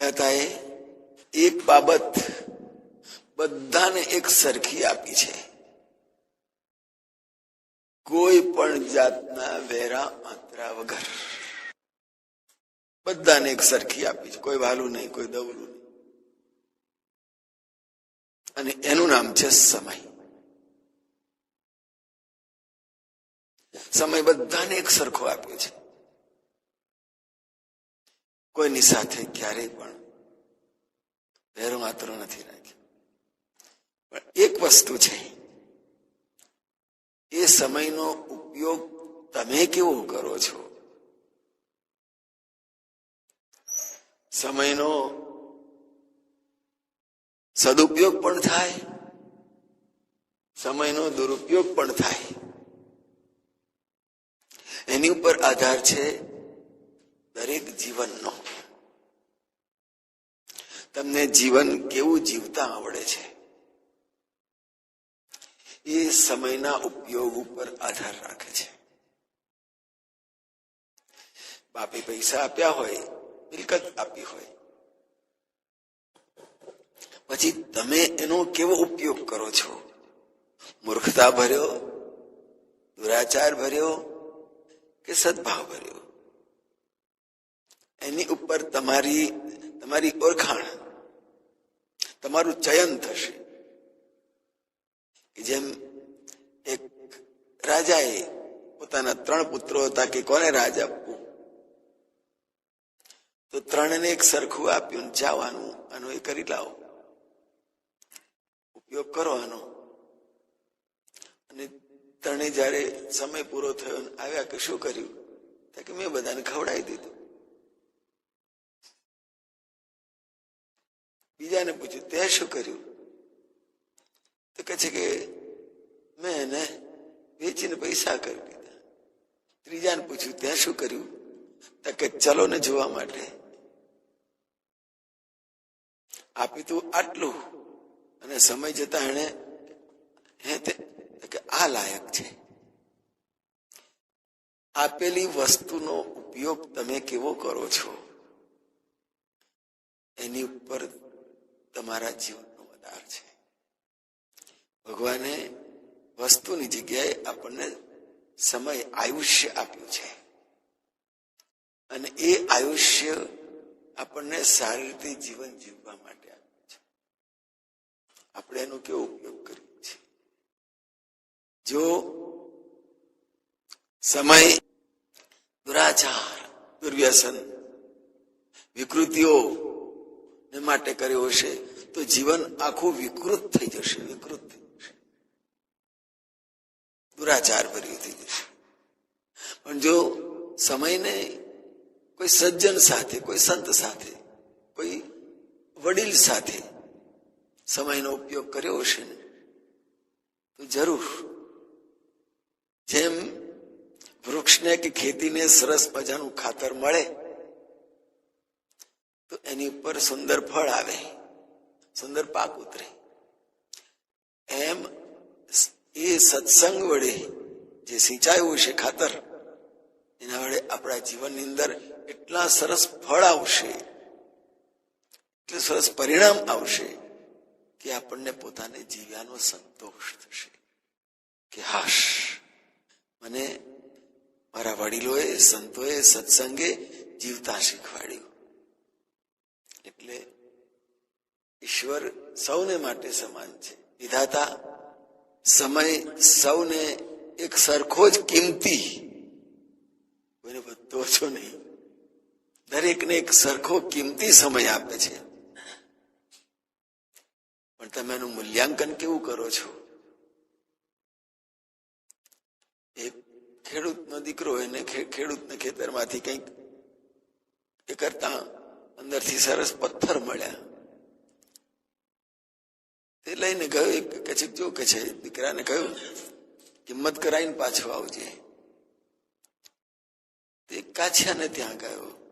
કહેતા એક બાબત બધાને એક સરખી આપી છે. કોઈ પણ જાતના વેરા આંતરા વગર. બધાને એક સરખી આપી છે. કોઈ વાલું નહીં, કોઈ દવલું નહીં. અને એનું નામ છે સમય. સમય બધાને એક સરખો આપ્યો છે. કોઈની સાથે ક્યારેય પણ વેરો માત્ર નથી રાખ્યો. એક વસ્તુ છે, એ સમયનો ઉપયોગ તમે કેવો કરો છો? સમયનો સદુપયોગ પણ થાય, સમયનો દુરુપયોગ પણ થાય. એની ઉપર આધાર છે દરેક જીવનનો. તમને જીવન કેવું જીવતા આવડે છે? એ સમયના ઉપયોગ ઉપર આધાર રાખે છે. બાપે પૈસા આપ્યા હોય, મિલકત આપી હોય. પછી તમે એનો કેવો ઉપયોગ કરો છો? મૂર્ખતા ભર્યો, દુરાચાર ભર્યો કે સદભાવ ભર્યો? એની ઉપર તમારી તમારી ઓળખાણ તમારું ચયન થશે. જેમ એક રાજાએ પોતાના ત્રણ પુત્રો હતા કે કોને રાજ આપવું? તો ત્રણને એક સરખું આપ્યું જવાનું, આનું એ કરી લાવો. ઉપયોગ કરો આનો. અને ત્રણે જયારે સમય પૂરો થયો આવ્યા કે શું કર્યું? કે મેં બધાને ખવડાવી દીધું. બીજાને પૂછ્યું, તે શું કર્યું? તો કહે છે કે, મેં એને વેચીને પૈસા કરી દીધા. ત્રીજાને પૂછ્યું, તે શું કર્યું? તો કે ચલો ને જોવા માટે. આપી તું આટલું અને સમય જતા એને કે આ લાયક છે. આપેલી વસ્તુનો ઉપયોગ તમે કેવો કરો છો? એની ઉપર તમારા જીવનનો વધાર છે. ભગવાને વસ્તુની જગ્યાએ આપણને સમય, આયુષ્ય આપ્યું છે. અને એ આયુષ્ય આપણને સારી રીતે જીવન જીવવા માટે આપ્યું છે. આપણે એનો કેવો ઉપયોગ કરીએ છીએ? જો સમય દુરાચાર, દુર્વ્યસન, વિકૃતિઓ માટે કર્યો હશે તો જીવન આખું વિકૃત થઈ જશે, વિકૃત થઈ જશે. દુરાચાર ભર્યું થઈ જશે. પણ જો સમયને કોઈ સજ્જન સાથે, કોઈ સંત સાથે, કોઈ વડીલ સાથે સમયનો ઉપયોગ કર્યો હશે ને, તો જરૂર. જેમ વૃક્ષને કે ખેતીને સરસ મજાનું ખાતર મળે, તો એની ઉપર સુંદર ફળ આવે. સુંદર પાક ઉતરે એમ એ સત્સંગ વડે જે સિંચાયું છે ખાતર એના વડે આપણા જીવનની અંદર એટલા સરસ ફળ આવશે એટલું સરસ પરિણામ આવશે કે આપણને પોતાને જીવ્યાનો સંતોષ થશે કે હાશ મને મારા વડીલોએ સંતોએ સત્સંગે જીવતા શીખવાડ્યું એટલે ઈશ્વર સૌને માટે સમાન છે. વિધાતા, સમય સૌને એક સરખો જ કિંમતી. કોઈને વધતો ઓછો નહીં. દરેકને એક સરખો કિંમતી સમય આપે છે. પણ તમે એનું મૂલ્યાંકન કેવું કરો છો? એક ખેડૂતનો દીકરો એને ખેડૂતને ખેતરમાંથી કંઈક એ કરતા અંદરથી સરસ પથ્થર મળ્યા. તે લઈને ગયો એક કે છે જો કે છે, દીકરાને કહ્યું કિંમત કરાવીને પાછો આવજે. તે કાછિયાને ત્યાં ગયો.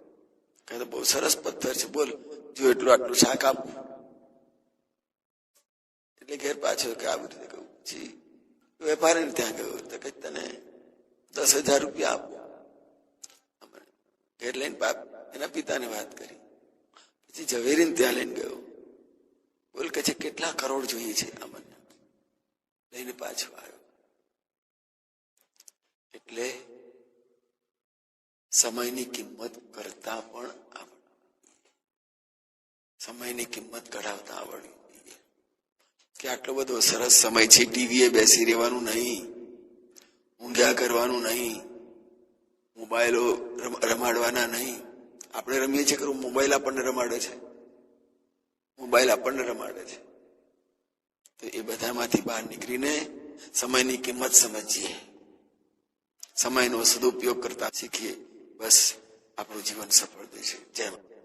કહે બહુ સરસ પથ્થર છે, બોલ, જો એટલું આટલું શાક આપું. એટલે ઘેર પાછો કે આવી રીતે કહું. જી. વેપારીને ત્યાં ગયો. તો કે તને દસ હજાર રૂપિયા આપો. ઘેર લઈને બાપ એના પિતાને વાત કરી. પછી ઝવેરીને ત્યાં લઈને ગયો. બોલ કે છે, કેટલા કરોડ જોઈએ છે આ મને લઈને પાછો આવ્યો. એટલે સમયની કિંમત કરતા પણ સમયની કિંમત કઢાવતા આવડવી કે આટલો બધો સરસ સમય છે, ટીવીએ બેસી રહેવાનું નહીં, ઊંઘ્યા કરવાનું નહીં, મોબાઈલો રમ- રમાડવાના નહીં. આપણે રમીએ છીએ કે મોબાઈલ આપણને રમાડે છે? મોબાઈલ આપણને રમાડે છે. તો એ બધામાંથી બહાર નીકળીને સમયની કિંમત સમજીએ. સમયનો સદુપયોગ કરતા શીખીએ. બસ, આપણું જીવન સફળ થશે જય.